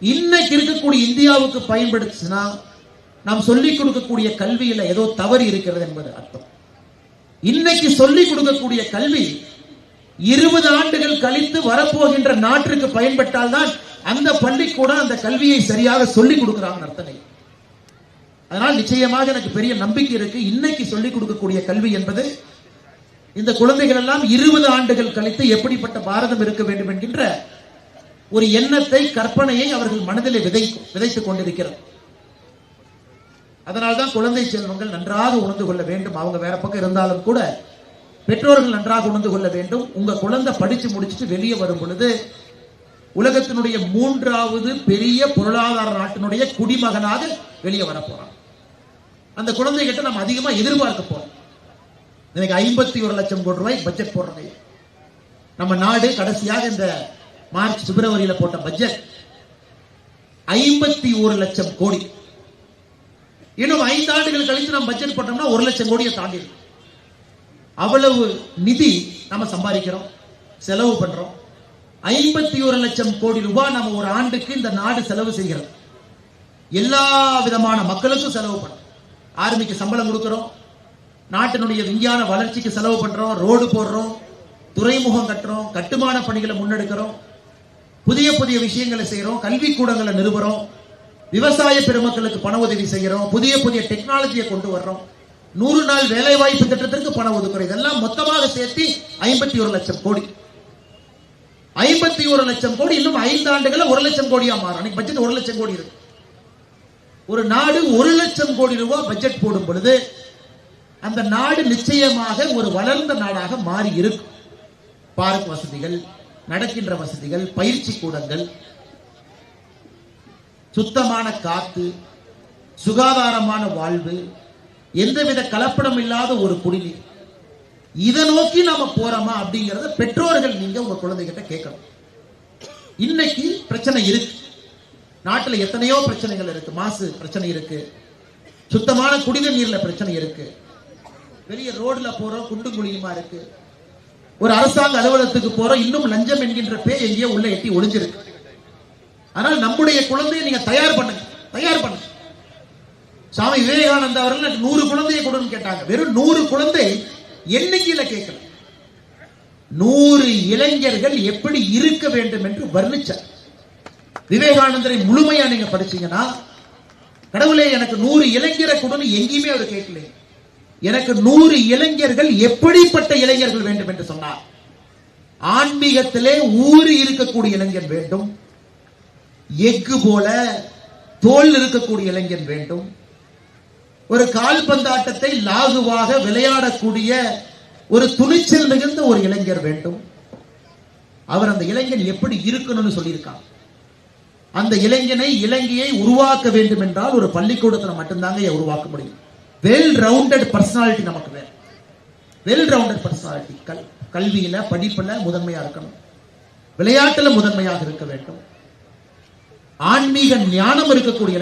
இன்னைக்கு இருக்கக்கூடிய இந்தியாவுக்கு பயன்படுத்துச்சுன்னா நாம் சொல்லிக் கொடுக்கக்கூடிய கல்வியில ஏதோ தவறு இருக்கிறது என்பது அர்த்தம். இன்னைக்கு சொல்லிக் கொடுக்கக்கூடிய கல்வி இருபது ஆண்டுகள் கழித்து வரப்போகின்ற நாட்டிற்கு பயன்பட்டால் தான் அந்த பள்ளிக்கூடம் அந்த கல்வியை சரியாக சொல்லிக் கொடுக்கிறாங்க அர்த்தனை அதனால் நிச்சயமாக எனக்கு பெரிய நம்பிக்கை இருக்கு. இன்னைக்கு சொல்லிக் கொடுக்கக்கூடிய கல்வி என்பது இந்த குழந்தைகள் எல்லாம் இருபது ஆண்டுகள் கழித்து எப்படிப்பட்ட பாரதம் இருக்க வேண்டும் என்கின்ற ஒரு எண்ணத்தை கற்பனையை அவர்கள் மனதிலே விதை விதைத்துக் கொண்டிருக்கிறது. அதனால்தான் குழந்தை செல்வங்கள் நன்றாக உணர்ந்து கொள்ள வேண்டும். அவங்க வேற பக்கம் இருந்தாலும் கூட பெற்றோர்கள் நன்றாக உணர்ந்து கொள்ள வேண்டும். உங்க குழந்தை படிச்சு முடிச்சுட்டு வெளியே வரும் பொழுது உலகத்தினுடைய மூன்றாவது பெரிய பொருளாதார நாட்டினுடைய குடிமகனாக வெளியே வர போறான். அந்த குழந்தைகிட்ட நம்ம அதிகமா எதிர்பார்க்க போறோம். இன்னைக்கு ஐம்பத்தி ஒரு லட்சம் கோடி ரூபாய் பட்ஜெட் போடுறது நம்ம நாடு கடைசியாக இந்த மார்ச் பிப்ரவரியில போட்ட பட்ஜெட் ஐம்பத்தி ஒரு லட்சம் கோடி. இன்னும் ஐந்து ஆண்டுகள் கழித்து நம்ம பட்ஜெட் போட்டோம்னா ஒரு லட்சம் கோடியை தாண்டி அவ்வளவு நிதி நம்ம சம்பாதிக்கிறோம் செலவு பண்றோம். ஐம்பத்தி ஒரு லட்சம் கோடி ரூபாய் நம்ம ஒரு ஆண்டுக்கு இந்த நாடு செலவு செய்கிறது. எல்லா விதமான மக்களுக்கும் செலவு பண்றோம். ஆர்மிக்கு சம்பளம் கொடுக்கிறோம். நாட்டினுடைய விஞ்ஞான வளர்ச்சிக்கு செலவு பண்றோம். ரோடு போடுறோம். துறைமுகம் கட்டுறோம். கட்டுமான பணிகளை முன்னெடுக்கிறோம். புதிய புதிய விஷயங்களை செய்யறோம் கல்வி கூடங்களை நிறுவுறோம் விவசாய பெருமக்களுக்கு பண உதவி செய்யறோம் புதிய புதிய டெக்னாலஜியை கொண்டு வர்றோம். நூறு நாள் வேலை வாய்ப்பு திட்டத்திற்கு பண ஒதுக்குறோம். இதெல்லாம் மொத்தமாக சேர்த்து ஐம்பத்தி ஒரு லட்சம் கோடி. ஐம்பத்தி ஒரு லட்சம் கோடி இன்னும் ஐந்து ஆண்டுகளில் ஒரு லட்சம் கோடியா மாறும். அன்னைக்கு பட்ஜெட் ஒரு லட்சம் கோடி இருக்கு. ஒரு நாடு ஒரு லட்சம் கோடி ரூபாய் பட்ஜெட் போடும் பொழுது அந்த நாடு நிச்சயமாக ஒரு வளர்ந்த நாடாக மாறி இருக்கும். பார்க் வசதிகள் நடக்கின்ற வசதிகள் பயிற்சி கூடங்கள் சுத்தமான காத்து சுகாதாரமான வாழ்வு எந்தவித கலப்படம் இல்லாத ஒரு குடிநீர். இதை நோக்கி நாம போறோமா அப்படிங்கறத பெற்றோர்கள் நீங்க உங்க குழந்தைகிட்ட கேட்கணும். இன்னைக்கு பிரச்சனை இருக்கு. நாட்டுல எத்தனையோ பிரச்சனைகள் இருக்கு. மாசு பிரச்சனை இருக்கு. சுத்தமான குடித நீர்ல பிரச்சனை இருக்கு. பெரிய ரோட்ல போறோம் குண்டு குழியுமா இருக்கு. ஒரு அரசாங்க அலுவலகத்துக்கு போறோம். இன்னும் லஞ்சம் என்கின்ற பேர் எங்கேயோ உள்ள எட்டி ஒளிஞ்சிருக்கு. ஆனால் நம்முடைய குழந்தையை நீங்க தயார் பண்ணுங்க. தயார் பண்ணுங்க. சுவாமி விவேகானந்தா அவர்கள் நூறு குழந்தையை கொடுன்னு கேட்டாங்க. வெறும் நூறு குழந்தை எண்ணிக்கையில கேட்கல. நூறு இளைஞர்கள் எப்படி இருக்க வேண்டும் என்று வர்ணிச்சார். விவேகானந்தரை முழுமையா நீங்க படிச்சீங்கன்னா கடவுளே எனக்கு நூறு இளைஞரை கொடுன்னு எங்கேயுமே அவர் கேட்கலையே. எனக்கு நூறு இளைஞர்கள் எப்படிப்பட்ட இளைஞர்கள் வேண்டும் என்று சொன்னார். ஆன்மீகத்திலே ஊறி இருக்கக்கூடிய இளைஞன் வேண்டும். எஃகு போல தோல் இருக்கக்கூடிய இளைஞன் வேண்டும். ஒரு கால்பந்தாட்டத்தை லாகுவாக விளையாடக்கூடிய ஒரு துணிச்சல் மிகுந்த ஒரு இளைஞர் வேண்டும். அவர் அந்த இளைஞன் எப்படி இருக்கணும்னு சொல்லியிருக்காங்க அந்த இளைஞனை இலங்கையை உருவாக்க வேண்டும் என்றால் ஒரு பள்ளிக்கூடத்தில் மட்டும்தாங்க உருவாக்க முடியும். வெல் ரவுண்டட் பர்சனாலிட்டி நமக்கு வேணும். வெல் ரவுண்டட் பர்சனாலிட்டி கல் கல்வியில படிப்புல முதன்மையா இருக்கணும். விளையாட்டுல முதன்மையாக இருக்க வேண்டும். ஆன்மீக ஞானம் இருக்கக்கூடிய